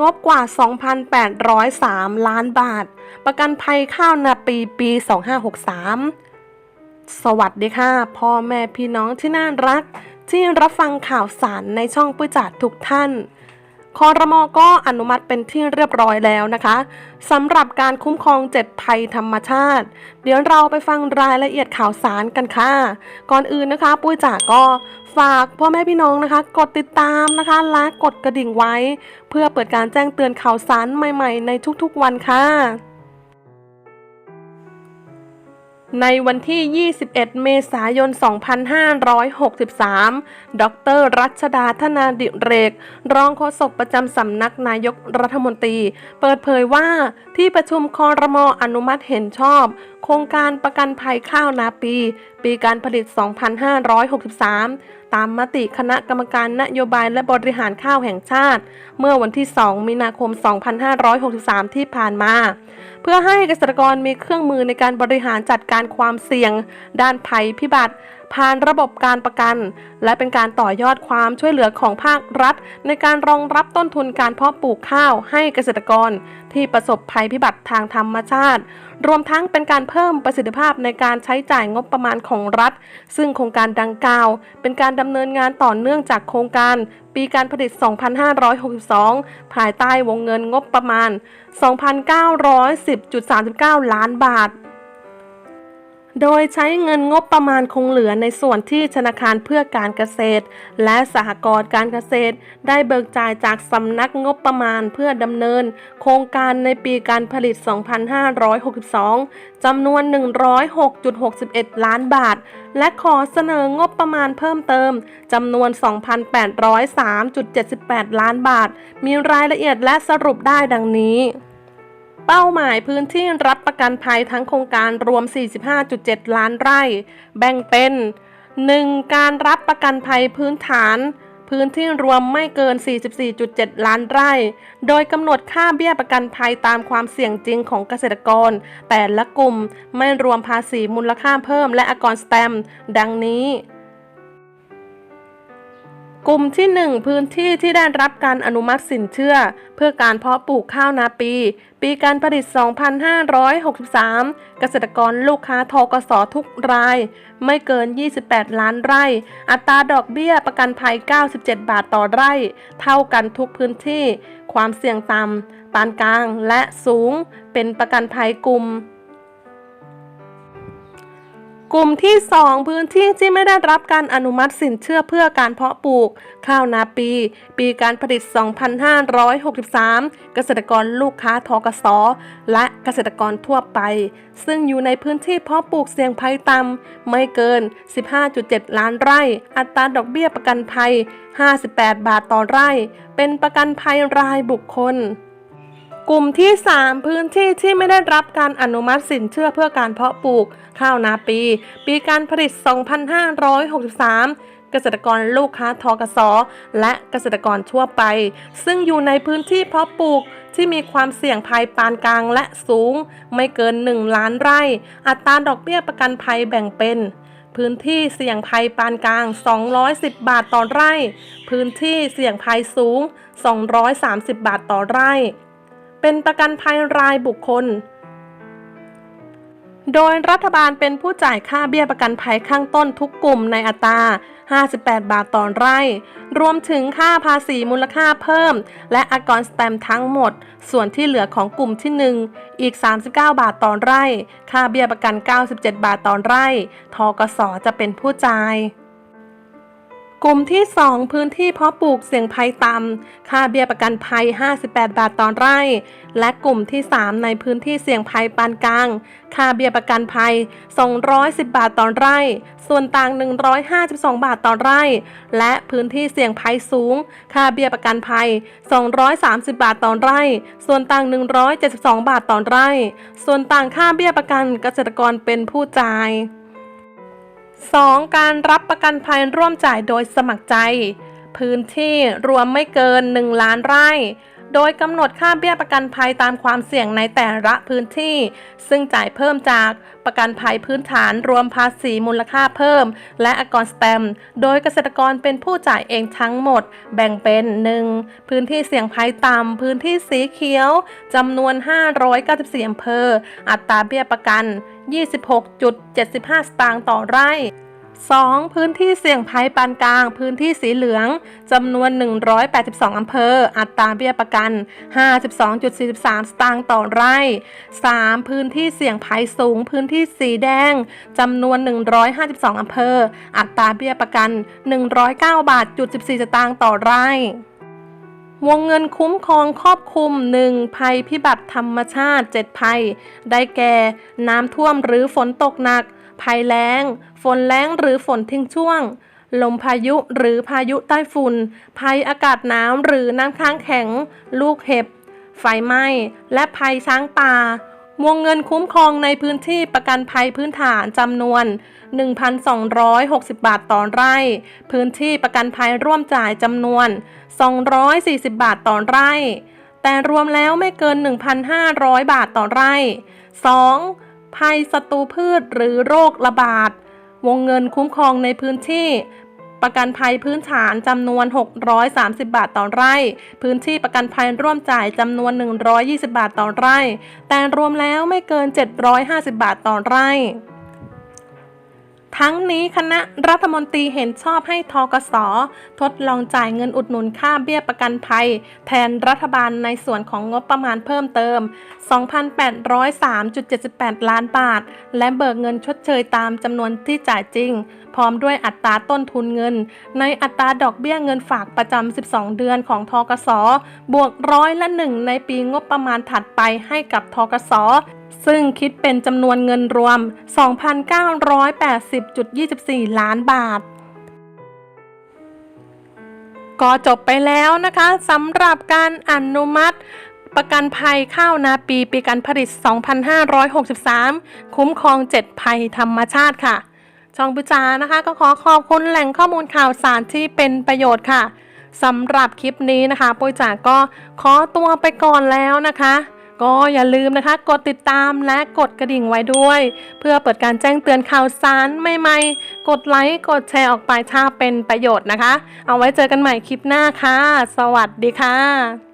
งบกว่า 2,803 ล้านบาท ประกันภัยข้าวนาปีปี 2563 สวัสดีค่ะ พ่อแม่พี่น้องที่น่ารัก ที่รับฟังข่าวสารในช่องปุ้ยจัดทุกท่าน คอรมอก็อนุมัติเป็นที่เรียบร้อยแล้วนะคะสำหรับการคุ้มครองเจ็ดภัยธรรมชาติ เดี๋ยวเราไปฟังรายละเอียดข่าวสารกันค่ะ ก่อนอื่นนะคะปุ้ยจ๋าก็ฝากพ่อแม่พี่น้องนะคะ กดติดตามนะคะและกดกระดิ่งไว้ เพื่อเปิดการแจ้งเตือนข่าวสารใหม่ ๆ ในทุกๆวันค่ะ ในวันที่ 21 เมษายน 2563 ดร รัชดาธนาดิเรก รองโฆษกประจำสำนักนายกรัฐมนตรี เปิดเผยว่าที่ประชุมคอรมออนุมัติเห็นชอบ โครงการประกันภัยข้าวนาปี ปีการผลิต 2563 ตามมติคณะกรรมการนโยบายและบริหารข้าวแห่งชาติ เมื่อวันที่ 2 มีนาคม 2563 ที่ผ่านมา เพื่อให้เกษตรกรมีเครื่องมือในการบริหารจัดการความเสี่ยง ด้านภัยพิบัติ ผ่านระบบการประกัน และเป็นการต่อยอดความช่วยเหลือของภาครัฐ ในการรองรับต้นทุนการเพาะปลูกข้าวให้เกษตรกร ที่ประสบภัยพิบัติทางธรรมชาติ รวมทั้งเป็นการเพิ่มประสิทธิภาพในการใช้จ่ายงบประมาณของรัฐ ซึ่งโครงการดังกล่าว เป็นการดำเนินงานต่อเนื่องจากโครงการปีการผลิต 2562 ภายใต้วงเงินงบประมาณ 2,910.39 ล้านบาท โดยใช้เงินงบประมาณคงเหลือในส่วนที่ธนาคารเพื่อการเกษตร และสหกรณ์การเกษตร ได้เบิกจ่ายจากสำนักงบประมาณเพื่อดำเนิน โครงการในปีการผลิต 2562 จำนวน 106.61 ล้านบาท และขอเสนองบประมาณเพิ่มเติม จำนวน 2,803.78 ล้านบาท มีรายละเอียดและสรุปได้ดังนี้ เป้าหมายพื้นที่รับประกันภัยทั้งโครงการรวม 45.7 ล้านไร่ แบ่งเป็น 1. การรับประกันภัยพื้นฐาน พื้นที่รวมไม่เกิน 44.7 ล้านไร่ โดยกำหนดค่าเบี้ยประกันภัยตามความเสี่ยงจริงของเกษตรกร แต่ละกลุ่มไม่รวมภาษีมูลค่าเพิ่มและอากรสแตม ดังนี้ กลุ่มที่ 1 พื้นที่ที่ได้รับการอนุมัติสินเชื่อ เพื่อการเพาะปลูกข้าวนาปี ปีการผลิต 2563 เกษตรกรลูกค้าทกสทุกราย ไม่เกิน 28 ล้านไร่ อัตราดอกเบี้ยประกันภัย 97 บาทต่อไร่ เท่ากันทุกพื้นที่ ความเสี่ยงต่ำปานกลางและสูง เป็นประกันภัยกลุ่ม กลุ่มที่ 2 พื้นที่ที่ไม่ได้รับการอนุมัติสินเชื่อเพื่อการเพาะปลูก ข้าวนาปี ปีการผลิต 2563 เกษตรกรลูกค้าทกส และเกษตรกรทั่วไป ซึ่งอยู่ในพื้นที่เพาะปลูกเสี่ยงภัยต่ำไม่เกิน 15.7 ล้านไร่ อัตราดอกเบี้ยประกันภัย 58 บาทต่อไร่ เป็นประกันภัยรายบุคคล กลุ่มที่ 3 พื้นที่ที่ไม่ได้รับการอนุมัติสินเชื่อเพื่อการเพาะปลูก ข้าวนาปี ปีการผลิต 2563 เกษตรกรลูกค้าทกส และเกษตรกรทั่วไป ซึ่งอยู่ในพื้นที่เพาะปลูกที่มีความเสี่ยงภัยปานกลางและสูง ไม่เกิน 1 ล้านไร่ อัตราดอกเบี้ยประกันภัยแบ่งเป็นพื้นที่เสี่ยงภัยปานกลาง 210 บาทต่อไร่ พื้นที่เสี่ยงภัยสูง 230 บาทต่อไร่ เป็นประกันภัยรายบุคคล โดยรัฐบาลเป็นผู้จ่ายค่าเบี้ยประกันภัยข้างต้นทุกกลุ่มในอัตรา 58 บาทต่อไร่ รวมถึงค่าภาษีมูลค่าเพิ่ม และอากรสแตมทั้งหมด ส่วนที่เหลือของกลุ่มที่ 1 อีก 39 บาทต่อไร่ ค่าเบี้ยประกัน 97 บาทต่อไร่ทกสจะเป็นผู้จ่าย กลุ่มที่ 2 พื้นที่เพาะปลูกเสี่ยงภัยต่ำ ค่าเบี้ยประกันภัย 58 บาทต่อไร่ และกลุ่มที่ 3 ในพื้นที่เสี่ยงภัยปานกลาง ค่าเบี้ยประกันภัย 210 บาทต่อไร่ ส่วนต่าง 152 บาทต่อไร่ และพื้นที่เสี่ยงภัยสูง ค่าเบี้ยประกันภัย 230 บาทต่อไร่ ส่วนต่าง 172 บาทต่อไร่ ส่วนต่างค่าเบี้ยประกันเกษตรกรเป็นผู้จ่าย 2. การรับประกันภัยร่วมจ่ายโดยสมัครใจ พื้นที่รวมไม่เกิน 1 ล้านไร่ โดยกำหนดค่าเบี้ยประกันภัยตามความเสี่ยงในแต่ละพื้นที่ ซึ่งจ่ายเพิ่มจากประกันภัยพื้นฐานรวมภาษีมูลค่าเพิ่ม และอากรสแตม โดยเกษตรกรเป็นผู้จ่ายเองทั้งหมด แบ่งเป็น 1. พื้นที่เสี่ยงภัยต่ำพื้นที่สีเขียวจำนวน 594อำเภอ อัตราเบี้ยประกัน 26.75 สตางค์ต่อไร่ 2. พื้นที่เสี่ยงภัยปานกลาง พื้นที่สีเหลืองจำนวน 182 อำเภอ อัตราเบี้ยประกัน 52.43 สตางค์ต่อไร่ 3. พื้นที่เสี่ยงภัยสูง พื้นที่สีแดงจำนวน 152 อำเภอ อัตราเบี้ยประกัน 109 บาทจุด14 สตางค์ต่อไร่วงเงินคุ้มครองครอบคลุม 1. ภัยพิบัติธรรมชาติ 7 ภัย ได้แก่ น้ำท่วมหรือฝนตกหนัก ภัยแล้ง ฝนแล้งหรือฝนทิ้งช่วง ลมพายุหรือพายุใต้ฝุ่น ภัยอากาศหนาวหรือน้ำค้างแข็ง ลูกเห็บ ไฟไหม้ และภัยช้างป่าวงเงินคุ้มครองในพื้นที่ประกันภัยพื้นฐานจำนวน 1,260 บาทต่อไร่ พื้นที่ประกันภัยร่วมจ่ายจำนวน 240 บาทต่อไร่ แต่รวมแล้วไม่เกิน 1,500 บาทต่อไร่ 2. ภัยศัตรูพืชหรือโรคระบาด วงเงินคุ้มครองในพื้นที่ ประกันภัยพื้นฐานจำนวน 630 บาทต่อไร่ พื้นที่ประกันภัยร่วมจ่ายจำนวน 120 บาทต่อไร่ แต่รวมแล้วไม่เกิน 750 บาทต่อไร่ ทั้งนี้คณะรัฐมนตรีเห็นชอบให้ทกสทดลองจ่ายเงินอุดหนุนค่าเบี้ยประกันภัย แทนรัฐบาลในส่วนของงบประมาณเพิ่มเติม 2,803.78 ล้านบาท และเบิกเงินชดเชยตามจำนวนที่จ่ายจริง พร้อมด้วยอัตราต้นทุนเงิน ในอัตราดอกเบี้ยเงินฝากประจำ 12 เดือนของทกสบวกร้อยละหนึ่งในปีงบประมาณถัดไปให้กับทกส ซึ่งคิดเป็นจำนวนเงินรวม 2,980.24 ล้านบาท ก็จบไปแล้วนะคะสำหรับการอนุมัติประกันภัยข้าวนาปีปีการผลิต 2563 คุ้มครอง 7 ภัยธรรมชาติค่ะ ช่องปุจานะคะ ก็ขอขอบคุณแหล่งข้อมูลข่าวสารที่เป็นประโยชน์ค่ะสำหรับคลิปนี้นะคะปุ้ยจาก็ขอตัวไปก่อนแล้วนะคะ ก็อย่าลืมนะคะ กดติดตามและกดกระดิ่งไว้ด้วย เพื่อเปิดการแจ้งเตือนข่าวสารใหม่ๆ กดไลค์กดแชร์ออกไปถ้าเป็นประโยชน์นะคะ เอาไว้เจอกันใหม่คลิปหน้าค่ะ สวัสดีค่ะ